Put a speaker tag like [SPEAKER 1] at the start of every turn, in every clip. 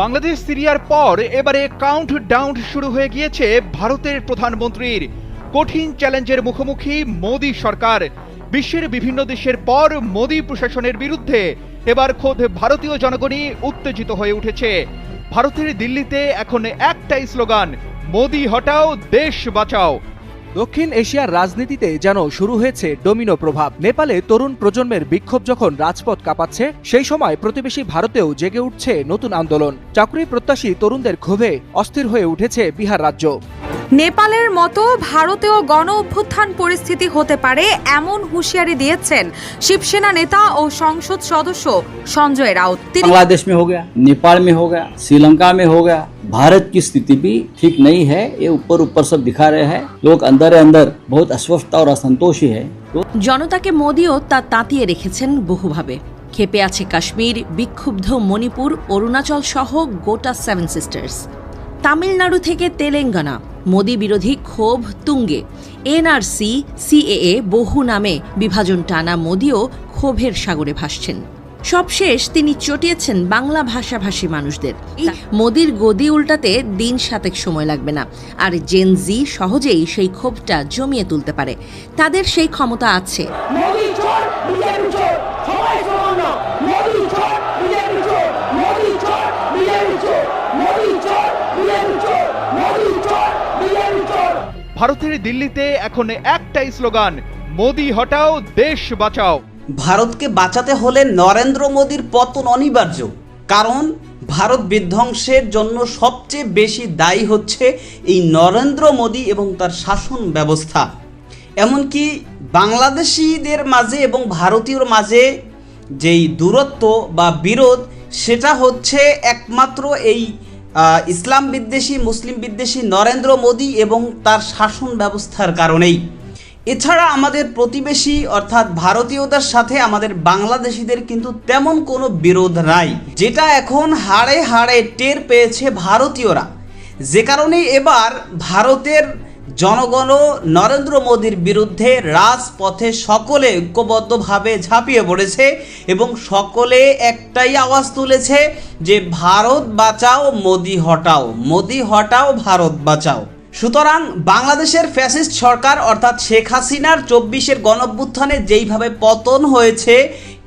[SPEAKER 1] বাংলাদেশ, সিরিয়ার পর এবারে কাউন্ট ডাউন শুরু হয়ে গিয়েছে ভারতের প্রধানমন্ত্রীর। কঠিন চ্যালেঞ্জের মুখোমুখি মোদী সরকার। বিশ্বের বিভিন্ন দেশের পর মোদী প্রশাসনের বিরুদ্ধে এবার খোদ ভারতীয় জনগণই উত্তেজিত হয়ে উঠেছে। ভারতের দিল্লিতে এখন একটাই স্লোগান, মোদী হটাও, দেশ বাঁচাও।
[SPEAKER 2] দক্ষিণ এশিয়ার রাজনীতিতে যেন শুরু হয়েছে ডোমিনো প্রভাব। নেপালে তরুণ প্রজন্মের বিক্ষোভ যখন রাজপথ কাঁপাচ্ছে, সেই সময় প্রতিবেশী ভারতেও জেগে উঠছে নতুন আন্দোলন। চাকরি প্রত্যাশী তরুণদের ক্ষোভে অস্থির হয়ে উঠেছে বিহার রাজ্য।
[SPEAKER 3] নেপালের মতো ভারতেও গণ অভ্যুত্থান পরিস্থিতি হতে পারে এমন হুঁশিয়ারি দিয়েছেন শিবসেনা নেতা ও সংসদ সদস্য সঞ্জয় রাউত তিনি
[SPEAKER 4] बांग्लादेश में हो गया नेपाल में हो गया श्रीलंका में हो गया भारत की स्थिति भी ठीक नहीं है ये ऊपर ऊपर सब दिखा रहे हैं लोग अंदर अंदर बहुत अस्वस्थता और असंतोषी है तो
[SPEAKER 5] জনতাকে মোদিও তা তাতিয়ে রেখেছেন বহুভাবে ক্ষেপে আছে কাশ্মীর বিক্ষুব্ধ মণিপুর অরুণাচল সহ গোটা সেভেন সিস্টার্স তামিলনাড়ু থেকে তেলেঙ্গানা মোদি বিরোধী ক্ষোভ তুঙ্গে। এনআরসি, সিএএ বহু নামে বিভাজন টানা মোদিও ক্ষোভের সাগরে ভাসছেন। সবশেষ তিনি চটিয়েছেন বাংলা ভাষাভাষী মানুষদের। মোদির গদি উল্টাতে দিন সাতেক সময় লাগবে না। আর জেন জি সহজেই সেই ক্ষোভটা জমিয়ে তুলতে পারে। তাদের সেই ক্ষমতা আছে।
[SPEAKER 1] ভারতের দিল্লিতে এখন একটাই স্লোগান, মোদি হটাও, দেশ বাঁচাও।
[SPEAKER 6] ভারতকে বাঁচাতে হলে নরেন্দ্র মোদীর পতন অনিবার্য, কারণ ভারত বিধ্বংসের জন্য সবচেয়ে বেশি দায়ী হচ্ছে এই নরেন্দ্র মোদী এবং তার শাসন ব্যবস্থা। এমনকি বাংলাদেশিদের মাঝে এবং ভারতীয়র মাঝে যেই দূরত্ব বা বিরোধ, সেটা হচ্ছে একমাত্র এই ইসলাম বিদ্বেষী, মুসলিম বিদ্বেষী নরেন্দ্র মোদী এবং তার শাসন ব্যবস্থার কারণেই। এছাড়া আমাদের প্রতিবেশী অর্থাৎ ভারতীয়দের সাথে আমাদের বাংলাদেশিদের কিন্তু তেমন কোনো বিরোধ নাই, যেটা এখন হাড়ে হাড়ে টের পেয়েছে ভারতীয়রা। যে কারণে এবার ভারতের জনগণও নরেন্দ্র মোদীর বিরুদ্ধে রাজপথে সকলে ঐক্যবদ্ধভাবে ঝাঁপিয়ে পড়েছে এবং সকলে একটাই আওয়াজ তুলেছে যে ভারত বাঁচাও, মোদি হটাও মোদি হটাও, ভারত বাঁচাও। সুতরাং বাংলাদেশের ফ্যাসিস্ট সরকার অর্থাৎ শেখ হাসিনার চব্বিশের গণভ্যুত্থানে যেইভাবে পতন হয়েছে,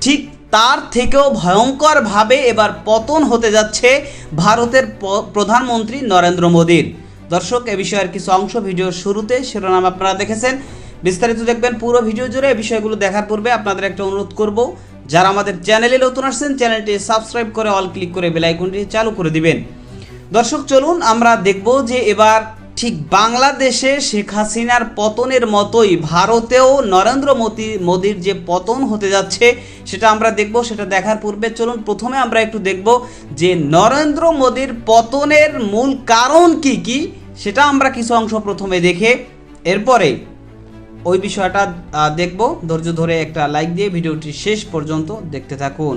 [SPEAKER 6] ঠিক তার থেকেও ভয়ঙ্করভাবে এবার পতন হতে যাচ্ছে ভারতের প্রধানমন্ত্রী নরেন্দ্র মোদীর। দর্শক, এ বিষয়ের কিছু অংশ ভিডিওর শুরুতে শিরোনাম আপনারা দেখেছেন। বিস্তারিত দেখবেন পুরো ভিডিও জুড়ে এই বিষয়গুলো দেখার পূর্বে আপনাদের একটা অনুরোধ করব। যারা আমাদের চ্যানেলে নতুন আসছেন, চ্যানেলটি সাবস্ক্রাইব করে অল ক্লিক করে বেল আইকনটি চালু করে দিবেন। দর্শক, চলুন আমরা দেখব যে এবার ঠিক বাংলাদেশে শেখ হাসিনার পতনের মতোই ভারতেও নরেন্দ্র মোদী, মোদীর যে পতন হতে যাচ্ছে, সেটা আমরা দেখব, সেটা দেখার পূর্বে চলুন প্রথমে আমরা একটু দেখব যে নরেন্দ্র মোদীর পতনের মূল কারণ কি কি। সেটা আমরা কিছু অংশ প্রথমে দেখে এরপরে ওই বিষয়টা দেখব। ধৈর্য ধরে একটা লাইক দিয়ে ভিডিওটি শেষ পর্যন্ত দেখতে থাকুন।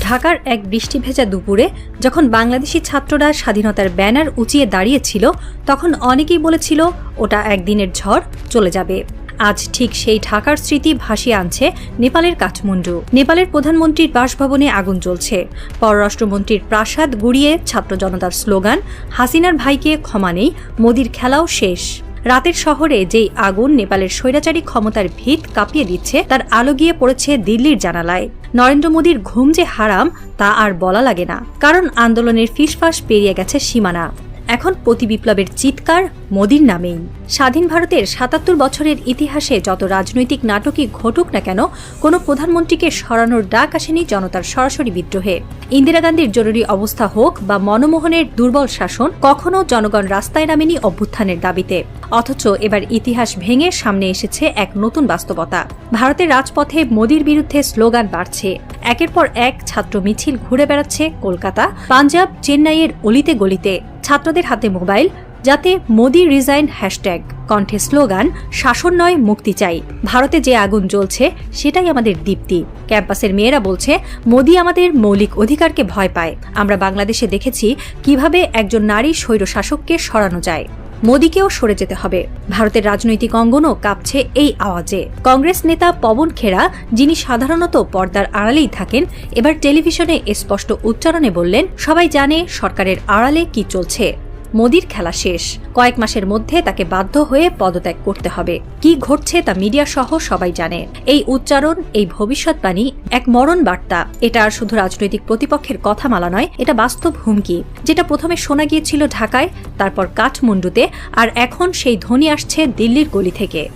[SPEAKER 7] ঢাকার এক বৃষ্টি ভেজা দুপুরে যখন বাংলাদেশি ছাত্ররা স্বাধীনতার ব্যানার উঁচিয়ে দাঁড়িয়েছিল, তখন অনেকেই বলেছিল, ওটা একদিনের ঝড়, চলে যাবে। আজ ঠিক সেই ঢাকার স্মৃতি ভাসিয়ে আনছে নেপালের কাঠমান্ডু। নেপালের প্রধানমন্ত্রীর বাসভবনে আগুন জ্বলছে। পররাষ্ট্রমন্ত্রীর প্রাসাদ গুড়িয়ে ছাত্র জনতার স্লোগান, হাসিনার ভাইকে ক্ষমা নেই, মোদির খেলাও শেষ। রাতের শহরে যেই আগুন নেপালের স্বৈরাচারী ক্ষমতার ভিত কাঁপিয়ে দিচ্ছে, তার আলো গিয়ে পড়েছে দিল্লির জানালায়। নরেন্দ্র মোদীর ঘুম যে হারাম, তা আর বলা লাগে না। কারণ আন্দোলনের ফিসফাস পেরিয়ে গেছে সীমানা। এখন প্রতি বিপ্লবের চিৎকার মোদির নামেই। স্বাধীন ভারতের সাতাত্তর বছরের ইতিহাসে যত রাজনৈতিক নাটকই ঘটুক না কেন, কোনো প্রধানমন্ত্রীকে সরানোর ডাক আসেনি জনতার সরাসরি বিদ্রোহে। ইন্দিরা গান্ধীর জরুরি অবস্থা হোক বা মনমোহনের দুর্বল শাসন, কখনো জনগণ রাস্তায় নামেনি অভ্যুত্থানের দাবিতে। অথচ এবার ইতিহাস ভেঙে সামনে এসেছে এক নতুন বাস্তবতা। ভারতের রাজপথে মোদির বিরুদ্ধে স্লোগান বাড়ছে। একের পর এক ছাত্র মিছিল ঘুরে বেড়াচ্ছে কলকাতা, পাঞ্জাব, চেন্নাইয়ের অলিতে গলিতে। ছাত্রদের হাতে মোবাইল, যাতে মোদি রিজাইন হ্যাশট্যাগ। কণ্ঠে স্লোগান, শাসন নয়, মুক্তি চাই। ভারতে যে আগুন জ্বলছে, সেটাই আমাদের দীপ্তি। ক্যাম্পাসের মেয়েরা বলছে, মোদি আমাদের মৌলিক অধিকারকে ভয় পায়। আমরা বাংলাদেশে দেখেছি কীভাবে একজন নারী স্বৈর শাসককে সরানো যায়। মোদীকেও সরে যেতে হবে। ভারতের রাজনৈতিক অঙ্গনও কাঁপছে এই আওয়াজে। কংগ্রেস নেতা পবন খেরা, যিনি সাধারণত পর্দার আড়ালেই থাকেন, এবার টেলিভিশনে স্পষ্ট উচ্চারণে বললেন, সবাই জানে সরকারের আড়ালে কি চলছে। মোদির খেলা শেষ। কয়েক মাসের মধ্যে তাকে বাধ্য হয়ে পদত্যাগ করতে হবে। কি ঘটছে তা মিডিয়া সহ সবাই জানে। এই উচ্চারণ, এই ভবিষ্যৎবাণী এক মরণ বার্তা। এটা আর শুধু রাজনৈতিক প্রতিপক্ষের কথা মালা নয়, এটা বাস্তব হুমকি। যেটা প্রথমে শোনা গিয়েছিল ঢাকায়, তারপর কাঠমান্ডুতে, আর এখন সেই ধ্বনি আসছে দিল্লির গলি থেকে।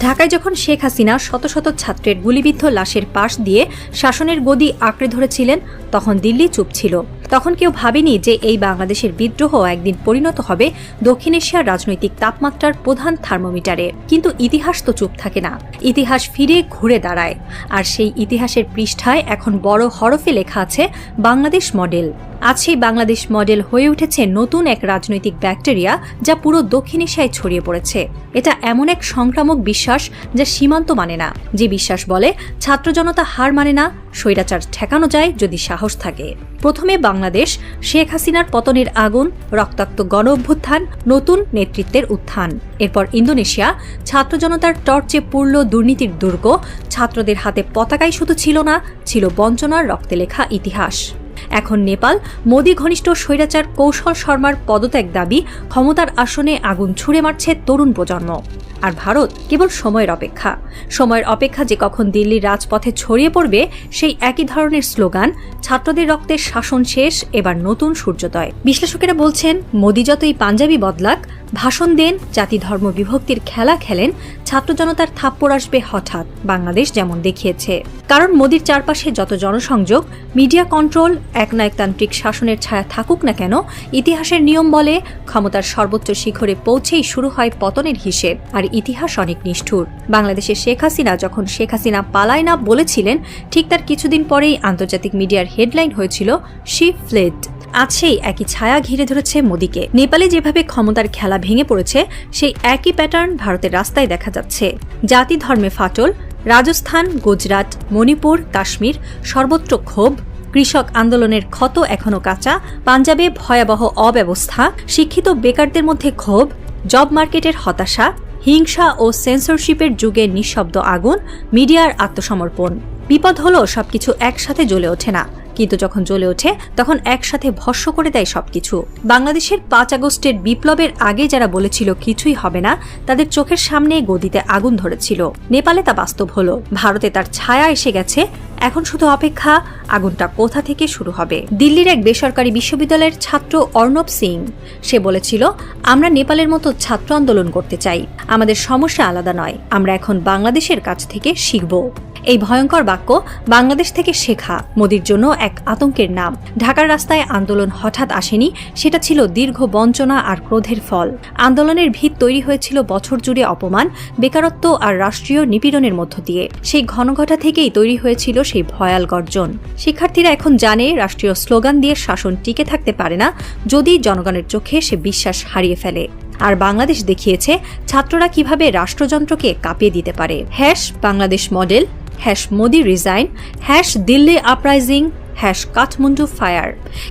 [SPEAKER 7] ঢাকায় যখন শেখ হাসিনা শত শত ছাত্রের গুলিবিদ্ধ লাশের পাশ দিয়ে শাসনের গদি আঁকড়ে ধরেছিলেন, তখন দিল্লি চুপ ছিল। তখন কেউ ভাবেনি যে এই বাংলাদেশের বিদ্রোহ একদিন পরিণত হবে দক্ষিণ এশিয়ার রাজনৈতিক তাপমাত্রার প্রধান থার্মোমিটারে। কিন্তু ইতিহাস তো চুপ থাকে না। ইতিহাস ফিরে ঘুরে দাঁড়ায়। আর সেই ইতিহাসের পৃষ্ঠায় এখন বড় হরফে লেখা আছে বাংলাদেশ মডেল। আজ বাংলাদেশ মডেল হয়ে উঠেছে নতুন এক রাজনৈতিক ব্যাকটেরিয়া যা পুরো দক্ষিণ এশিয়ায় ছড়িয়ে পড়েছে। এটা এমন এক সংক্রামক বিশ্বাস যা সীমান্ত মানে না। যে বিশ্বাস বলে, ছাত্র জনতা হার মানে না, স্বৈরাচার ঠেকানো যায় যদি সাহস থাকে। প্রথমে বাংলাদেশ, শেখ হাসিনার পতনের আগুন, রক্তাক্ত গণ অভ্যুত্থান নতুন নেতৃত্বের উত্থান। এরপর ইন্দোনেশিয়া, ছাত্র জনতার টর্চে পুরল দুর্নীতির দুর্গ, ছাত্রদের হাতে পতাকাই শুধু ছিল না, ছিল বঞ্চনার রক্তে লেখা ইতিহাস। এখন নেপাল, মোদী ঘনিষ্ঠ স্বৈরাচার কৌশল শর্মার পদত্যাগ দাবি, ক্ষমতার আসনে আগুন ছুড়ে মারছে তরুণ প্রজন্ম। আর ভারত কেবল সময়ের অপেক্ষা। সময়ের অপেক্ষা যে কখন দিল্লির রাজপথে ছড়িয়ে পড়বে, সেই একই ধরনের স্লোগান, ছাত্রদের রক্তের শাসন শেষ, এবার নতুন সূর্যোদয়। বিশ্লেষকেরা বলছেন, মোদী যতই পাঞ্জাবি বদলাক ভাষণ দেন, জাতি ধর্ম বিভক্তির খেলা খেলেন, ছাত্র জনতার থাপ্পড় আসবে হঠাৎ, বাংলাদেশ যেমন দেখিয়েছে। কারণ মোদির চারপাশে যত জনসংযোগ, মিডিয়া কন্ট্রোল, একনায়কতান্ত্রিক শাসনের ছায়া থাকুক না কেন, ইতিহাসের নিয়ম বলে ক্ষমতার সর্বোচ্চ শিখরে পৌঁছেই শুরু হয় পতনের হিসেব, আর ইতিহাস অনেক নিষ্ঠুর। বাংলাদেশের শেখ হাসিনা যখন শেখ হাসিনা পালায় না বলেছিলেন, ঠিক তার কিছুদিন পরেই আন্তর্জাতিক মিডিয়ার হেডলাইন হয়েছিল, শি ফ্লেড। আজ সেই একই ছায়া ঘিরে ধরেছে মোদীকে। নেপালে যেভাবে ক্ষমতার খেলা ভেঙে পড়েছে, সেই একই প্যাটার্ন ভারতের রাস্তায় দেখা যাচ্ছে। জাতি ধর্মে ফাটল, রাজস্থান, গুজরাট, মণিপুর, কাশ্মীর, সর্বত্র ক্ষোভ, কৃষক আন্দোলনের ক্ষত এখনও কাঁচা, পাঞ্জাবে ভয়াবহ অব্যবস্থা, শিক্ষিত বেকারদের মধ্যে ক্ষোভ, জব মার্কেটের হতাশা, হিংসা ও সেন্সরশিপের যুগে নিঃশব্দ আগুন, মিডিয়ার আত্মসমর্পণ। বিপদ হলো সবকিছু একসাথে জ্বলে ওঠে না। কিন্তু যখন জ্বলে ওঠে, তখন একসাথে ভস্য করে দেয় সবকিছু। বাংলাদেশের পাঁচ আগস্টের বিপ্লবের আগে যারা বলেছিল কিছুই হবে না, তাদের চোখের সামনে গদিতে আগুন ধরেছিল। নেপালে তা বাস্তব হলো। ভারতে তার ছায়া এসে গেছে। এখন শুধু অপেক্ষা, আগুনটা কোথা থেকে শুরু হবে? দিল্লির এক বেসরকারি বিশ্ববিদ্যালয়ের ছাত্র অর্ণব সিং, সে বলেছিল, আমরা নেপালের মতো ছাত্র আন্দোলন করতে চাই। আমাদের সমস্যা আলাদা নয়। আমরা এখন বাংলাদেশের কাছ থেকে শিখব। এই ভয়ঙ্কর বাক্য বাংলাদেশ থেকে শেখা মোদির জন্য এক আতঙ্কের নাম। ঢাকার রাস্তায় আন্দোলন হঠাৎ আসেনি, সেটা ছিল দীর্ঘ বঞ্চনা আর ক্রোধের ফল। আন্দোলনের ভিত তৈরি হয়েছিল বছর জুড়ে অপমান, বেকারত্ব আর রাষ্ট্রীয় নিপীড়নের মধ্য দিয়ে। সেই ঘনঘটা থেকেই তৈরি হয়েছিল সেই ভয়াল গর্জন। শিক্ষার্থীরা এখন জানে রাষ্ট্রীয় স্লোগান দিয়ে শাসন টিকে থাকতে পারে না, যদি জনগণের চোখে সে বিশ্বাস হারিয়ে ফেলে। আর বাংলাদেশ দেখিয়েছে, ছাত্ররা কীভাবে রাষ্ট্রযন্ত্রকে কাঁপিয়ে দিতে পারে। Hash, Bangladesh model. Hash Modi resign hash Delhi uprising hash Kathmandu fire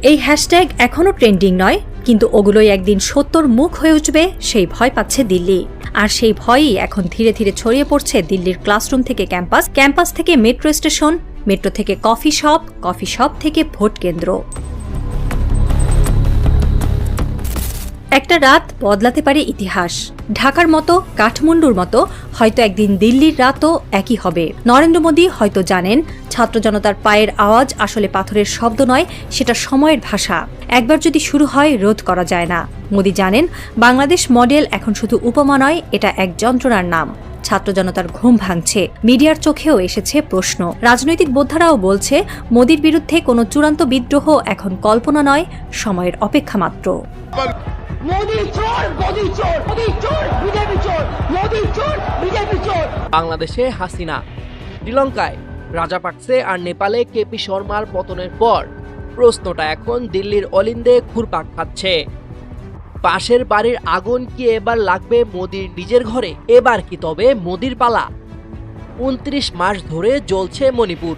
[SPEAKER 7] এই হ্যাশট্যাগ এখনও ট্রেন্ডিং নয়, কিন্তু ওগুলোই একদিন সত্যর মুখ হয়ে উঠবে, সেই ভয় পাচ্ছে দিল্লি। আর সেই ভয়ই এখন ধীরে ধীরে ছড়িয়ে পড়ছে দিল্লির ক্লাসরুম থেকে ক্যাম্পাস ক্যাম্পাস থেকে মেট্রো স্টেশন মেট্রো থেকে কফি শপ কফি শপ থেকে ভোট কেন্দ্র। একটা রাত বদলাতে পারে ইতিহাস। ঢাকার মতো, কাঠমান্ডুর মতো, হয়তো একদিন দিল্লির রাতও একই হবে। নরেন্দ্র মোদী হয়তো জানেন, ছাত্র জনতার পায়ের আওয়াজ আসলে পাথরের শব্দ নয়, সেটা সময়ের ভাষা। একবার যদি শুরু হয়, রোধ করা যায় না। মোদী জানেন, বাংলাদেশ মডেল এখন শুধু উপমা নয়, এটা এক যন্ত্রণার নাম। ছাত্র জনতার ঘুম ভাঙছে। মিডিয়ার চোখেও এসেছে প্রশ্ন। রাজনৈতিক বোদ্ধারাও বলছে মোদির বিরুদ্ধে কোনো চূড়ান্ত বিদ্রোহ এখন কল্পনা নয় সময়ের অপেক্ষা মাত্র।
[SPEAKER 8] মোদি চোর মোদি চোর মোদি চোর বিজেপি চোর মোদি চোর বিজেপি চোর।
[SPEAKER 9] বাংলাদেশে হাসিনা শ্রীলঙ্কায় রাজা রাজাপাকসে আর নেপালে কেপি শর্মার পতনের পর প্রশ্নটা এখন দিল্লির অলিন্দে ঘুরপাক খাচ্ছে। পাশের বাড়ির আগুন কি এবার লাগবে মোদির নিজের ঘরে? এবার কি তবে মোদির পালা? উনত্রিশ মাস ধরে জ্বলছে মণিপুর।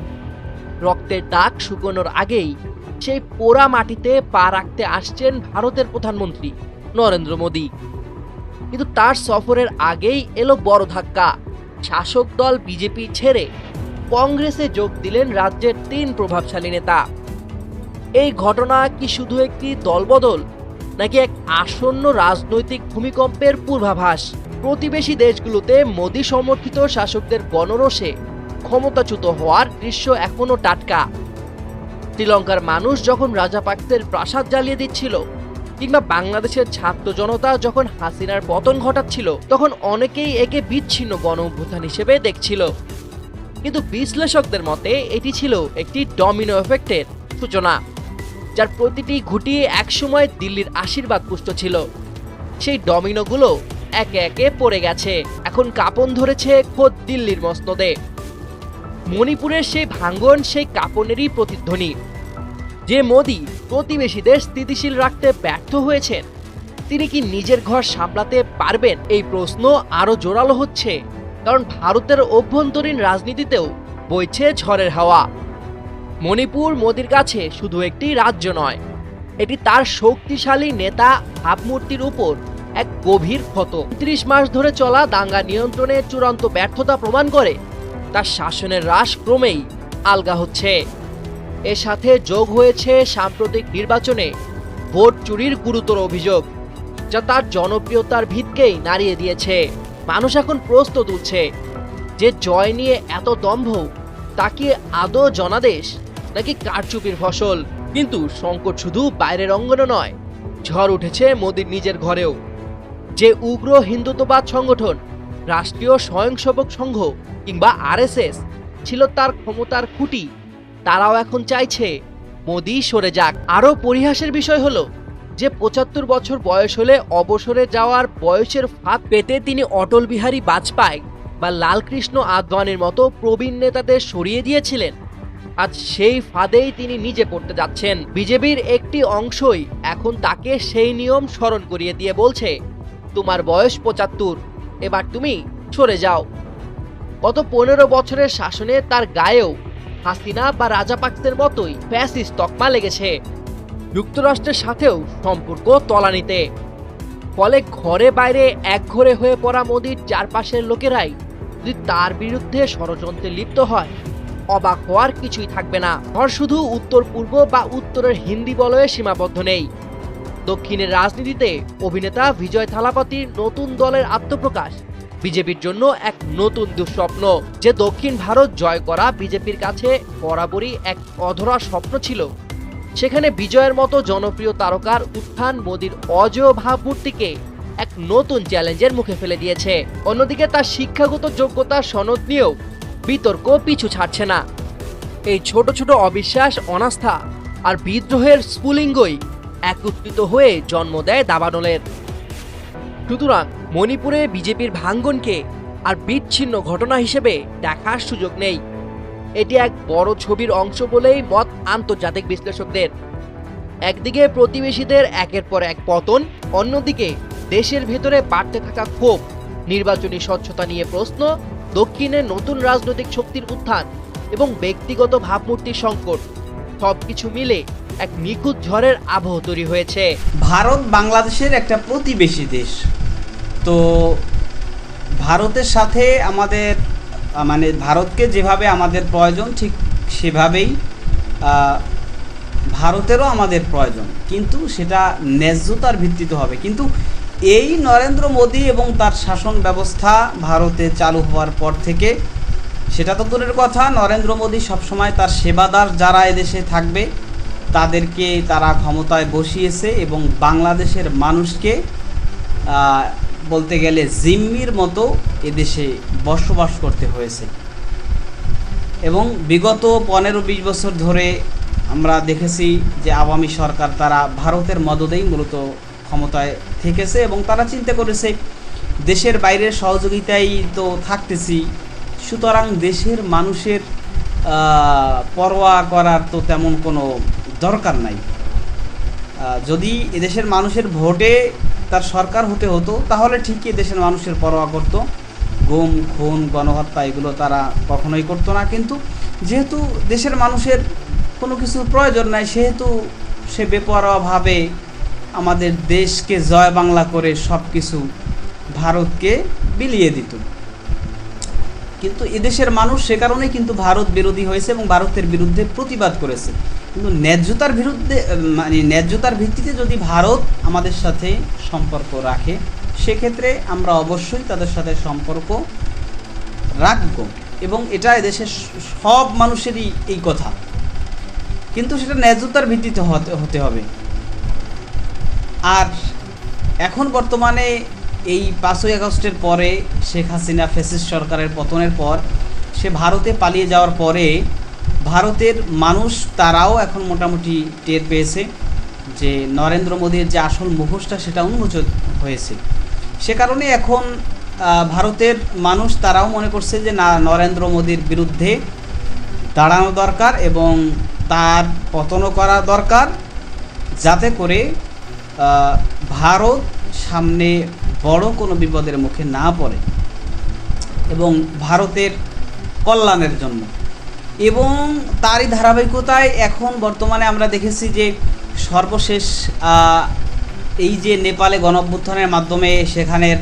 [SPEAKER 9] রক্তের দাগ শুকোনোর আগেই সেই পোড়া মাটিতে পা রাখতে আসছেন ভারতের প্রধানমন্ত্রী নরেন্দ্র মোদী। কিন্তু তার সফরের আগেই এলো বড় ধাক্কা। শাসক দল বিজেপি ছেড়ে কংগ্রেসে যোগ দিলেন রাজ্যের তিন প্রভাবশালী নেতা। এই ঘটনা কি শুধু একটি দলবদল নাকি এক আসন্ন রাজনৈতিক ভূমিকম্পের পূর্বাভাস? প্রতিবেশী দেশগুলোতে মোদী সমর্থিত শাসকদের গণরোষে ক্ষমতাচ্যুত হওয়ার দৃশ্য এখনও টাটকা। শ্রীলঙ্কার মানুষ যখন রাজাপাক্সের প্রাসাদ জ্বালিয়ে দিচ্ছিল, কিংবা বাংলাদেশের ছাত্র জনতা যখন হাসিনার পতন ঘটাচ্ছিল, তখন অনেকেই একে বিচ্ছিন্ন গণ অভ্যুত্থান হিসেবে দেখছিল। কিন্তু বিশ্লেষকদের মতে, এটি ছিল একটি ডমিনো এফেক্টের সূচনা। যার প্রতিটি ঘুটি একসময় দিল্লির আশীর্বাদ পুষ্ট ছিল। সেই ডমিনোগুলো একে একে পড়ে গেছে। এখন কাপন ধরেছে খোদ দিল্লির মসনদে। মণিপুরের সেই ভাঙ্গন, সেই কাপনেরই প্রতিধ্বনি। যে মোদি প্রতিবেশীদের স্থিতিশীল রাখতে ব্যর্থ হয়েছেন, তিনি কি নিজের ঘর সামলাতে পারবেন? এই প্রশ্ন আরও জোরালো হচ্ছে, কারণ ভারতের অভ্যন্তরীণ রাজনীতিতেও বইছে ঝড়ের হাওয়া। মণিপুর মোদির কাছে শুধু একটি রাজ্য নয়, এটি তার শক্তিশালী নেতা ভাবমূর্তির উপর এক গভীর ক্ষত। ত্রিশ মাস ধরে চলা দাঙ্গা নিয়ন্ত্রণে চূড়ান্ত ব্যর্থতা প্রমাণ করে তার শাসনের হ্রাস ক্রমেই আলগা হচ্ছে। এর সাথে যোগ হয়েছে সাম্প্রতিক নির্বাচনে ভোট চুরির গুরুতর অভিযোগ, যা তার জনপ্রিয়তার ভিতকেই নাড়িয়ে দিয়েছে। মানুষ এখন প্রশ্ন তুলছে যে জয় নিয়ে এত দম্ভ তা কি আদৌ জনাদেশ নাকি কারচুপির ফসল? কিন্তু সংকট শুধু বাইরের অঙ্গনে নয়, ঝড় উঠেছে মোদির নিজের ঘরেও। যে উগ্র হিন্দুত্ববাদ সংগঠন, রাষ্ট্রীয় স্বয়ংসেবক সংঘ কিংবা আরএসএস ছিল তার ক্ষমতার খুঁটি, তারাও এখন চাইছে মোদি সরে যাক। আরও পরিহাসের বিষয় হলো যে পঁচাত্তর বছর বয়স হলে অবসরে যাওয়ার বয়সের ফাঁক পেতে তিনি অটল বিহারী বাজপেয়ী বা লালকৃষ্ণ আদবানির মতো প্রবীণ নেতাদের সরিয়ে দিয়েছিলেন। আজ সেই ফাঁদেই তিনি নিজে পড়তে যাচ্ছেন। বিজেপির একটি অংশই এখন তাকে সেই নিয়ম স্মরণ করিয়ে দিয়ে বলছে, তোমার বয়স পঁচাত্তর, এবার তুমি সরে যাও। গত পনেরো বছরের শাসনে তার গায়েও হাসিনা বা রাজাপাক্সের মতোই ফ্যাসিস তকমা লেগেছে। যুক্তরাষ্ট্রের সাথেও সম্পর্ক তলানিতে। ফলে ঘরে বাইরে একঘরে হয়ে পড়া মোদির চারপাশের লোকেরাই যদি তার বিরুদ্ধে ষড়যন্ত্রে লিপ্ত হয় অবাক হওয়ার কিছুই থাকবে না। ধর শুধু উত্তর পূর্ব বা উত্তরের হিন্দি বলয়ে সীমাবদ্ধ নেই। দক্ষিণের রাজনীতিতে অভিনেতা বিজয় থালাপতির নতুন দলের আত্মপ্রকাশ বিজেপির জন্য এক নতুন দুঃস্বপ্ন। যে দক্ষিণ ভারত জয় করা বিজেপির কাছে বরাবরই এক অধরা স্বপ্ন ছিল। সেখানে বিজয়ের মতো জনপ্রিয় তারকার উত্থান মোদীর অজেয় ভাবমূর্তিকে এক নতুন চ্যালেঞ্জের মুখে ফেলে দিয়েছে। অন্যদিকে তার শিক্ষাগত যোগ্যতা সনদ নিয়েও বিতর্ক পিছু ছাড়ছে না। এই ছোট ছোট অবিশ্বাস, অনাস্থা আর বিদ্রোহের স্ফুলিঙ্গই একত্রিত হয়ে জন্ম দেয় দাবানলের। সুতরাং মণিপুরে বিজেপির ভাঙ্গনকে আর বিচ্ছিন্ন ঘটনা হিসেবে দেখার সুযোগ নেই। এটি এক বড় ছবির অংশ বলেই মত আন্তর্জাতিক বিশ্লেষকদের। একদিকে প্রতিবেশীদের একের পর এক পতন, অন্যদিকে দেশের ভেতরে বাড়তে থাকা ক্ষোভ, নির্বাচনী স্বচ্ছতা নিয়ে প্রশ্ন দক্ষিণে নতুন রাজনৈতিক শক্তির উত্থান এবং ব্যক্তিগত ভাবমূর্তির সংকট। সবকিছু মিলে এক নিখুঁত ঝড়ের আবহ তৈরি হয়েছে।
[SPEAKER 6] ভারত বাংলাদেশের একটা প্রতিবেশী দেশ। তো ভারতের সাথে আমাদের মানে ভারতকে যেভাবে আমাদের প্রয়োজন, ঠিক সেভাবেই ভারতেরও আমাদের প্রয়োজন। কিন্তু সেটা ন্যায্যতার ভিত্তিতে হবে। কিন্তু এই নরেন্দ্র মোদী এবং তার শাসন ব্যবস্থা ভারতে চালু হওয়ার পর থেকে, সেটা তো দূরের কথা, নরেন্দ্র মোদী সবসময় তার সেবাদার যারা এদেশে থাকবে, তাদেরকে তারা ক্ষমতায় বসিয়েছে এবং বাংলাদেশের মানুষকে বলতে গেলে জিম্মির মতো এদেশে বসবাস করতে হয়েছে। এবং বিগত পনেরো বিশ বছর ধরে আমরা দেখেছি যে আওয়ামী সরকার তারা ভারতের মদদেই মূলত ক্ষমতায় থেকেছে এবং তারা চিন্তা করেছে, দেশের বাইরের সহযোগিতায় তো থাকতেছি, সুতরাং দেশের মানুষের পরোয়া করার তো তেমন কোনো দরকার নাই। যদি এদেশের মানুষের ভোটে তার সরকার হতে হতো, তাহলে ঠিকই দেশের মানুষের পরোয়া করত। গুম, খুন, গণহত্যা এগুলো তারা কখনোই করতো না, কিন্তু যেহেতু দেশের মানুষের কোনো কিছুর প্রয়োজন নাই, সেহেতু সে বেপরোয়াভাবে আমাদের দেশকে জয় বাংলা করে সব কিছু ভারতকে বিলিয়ে দিত। কিন্তু এদেশের মানুষ সে কারণেই কিন্তু ভারত বিরোধী হয়েছে এবং ভারতের বিরুদ্ধে প্রতিবাদ করেছে। কিন্তু ন্যায্যতার বিরুদ্ধে মানে ন্যায্যতার ভিত্তিতে যদি ভারত আমাদের সাথে সম্পর্ক রাখে, সেক্ষেত্রে আমরা অবশ্যই তাদের সাথে সম্পর্ক রাখব এবং এটা এদেশের সব মানুষেরই এই কথা। কিন্তু সেটা ন্যায্যতার ভিত্তিতে হতে হতে হবে। আর এখন বর্তমানে এই পাঁচই আগস্টের পরে শেখ হাসিনা ফেসিস সরকারের পতনের পর, সে ভারতে পালিয়ে যাওয়ার পরে ভারতের মানুষ তারাও এখন মোটামুটি টের পেয়েছে যে নরেন্দ্র মোদীর যে আসল মুখোশটা সেটা উন্মোচন হয়েছে। সে কারণে এখন ভারতের মানুষ তারাও মনে করছে যে না, নরেন্দ্র মোদীর বিরুদ্ধে দাঁড়ানো দরকার এবং তার পতনও করা দরকার, যাতে করে ভারত সামনে বড় কোনো বিপদের মুখে না পড়ে এবং ভারতের কল্যাণের জন্য। এবং তারই ধারাবাহিকতায় এখন বর্তমানে আমরা দেখেছি যে সর্বশেষ এই যে নেপালে গণঅভ্যুত্থানের মাধ্যমে সেখানের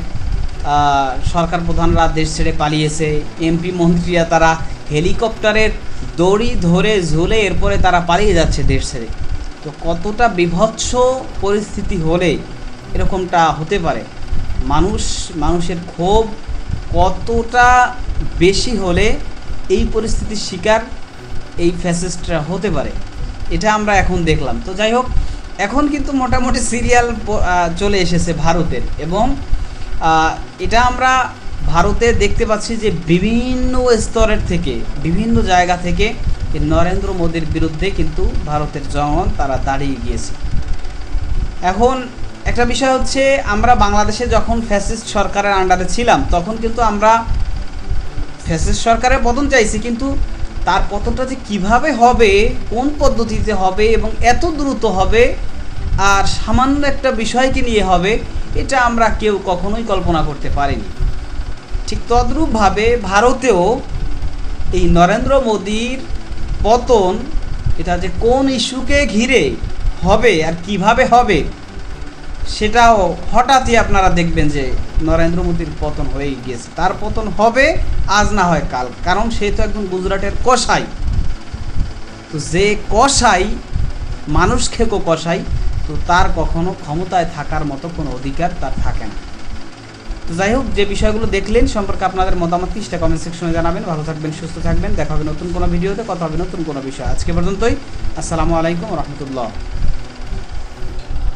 [SPEAKER 6] সরকার প্রধানরা দেশ ছেড়ে পালিয়েছে, এমপি মন্ত্রীরা তারা হেলিকপ্টারের দড়ি ধরে ঝুলে এরপরে তারা পালিয়ে যাচ্ছে দেশ ছেড়ে। তো কতটা বিভৎস পরিস্থিতি হলে এরকমটা হতে পারে? মানুষ, মানুষের ক্ষোভ কতটা বেশি হলে এই পরিস্থিতির শিকার এই ফ্যাসিস্টরা হতে পারে? এটা আমরা এখন দেখলাম। তো যাই হোক, এখন কিন্তু মোটামুটি সিরিয়াল চলে এসেছে ভারতের এবং এটা আমরা ভারতে দেখতে পাচ্ছি যে বিভিন্ন স্তরের থেকে, বিভিন্ন জায়গা থেকে নরেন্দ্র মোদীর বিরুদ্ধে কিন্তু ভারতের জনগণ তারা দাঁড়িয়ে গিয়েছে। এখন একটা বিষয় হচ্ছে, আমরা বাংলাদেশে যখন ফ্যাসিস্ট সরকারের আন্ডারে ছিলাম, তখন কিন্তু আমরা ফ্যাসিস্ট সরকারের পতন চাইছি, কিন্তু তার পতনটা যে কীভাবে হবে, কোন পদ্ধতিতে হবে এবং এত দ্রুত হবে, আর সামান্য একটা বিষয়কে নিয়ে হবে, এটা আমরা কেউ কখনোই কল্পনা করতে পারিনি। ঠিক তদ্রূপভাবে ভারতেও এই নরেন্দ্র মোদীর পতন, এটা যে কোন ইস্যুকে ঘিরে হবে আর কীভাবে হবে, সেটাও হঠাৎই আপনারা দেখবেন যে নরেন্দ্র মোদীর পতন হয়েই গিয়েছে। তার পতন হবে, আজ না হয় কাল, কারণ সে তো একদম গুজরাটের কষাই তো যে কসাই, মানুষ খেকো কসাই, তো তার কখনো ক্ষমতায় থাকার মতো কোনো অধিকার তার থাকে না। তো যাই হোক, যে বিষয়গুলো দেখলেন সম্পর্কে আপনাদের মতামত কি সেটা কমেন্ট সেকশনে জানাবেন। ভালো থাকবেন, সুস্থ থাকবেন। দেখা হবে নতুন কোনো ভিডিওতে, কথা হবে নতুন কোনো বিষয়। আজকে পর্যন্তই, আসসালামু আলাইকুম রহমতুল্লাহ।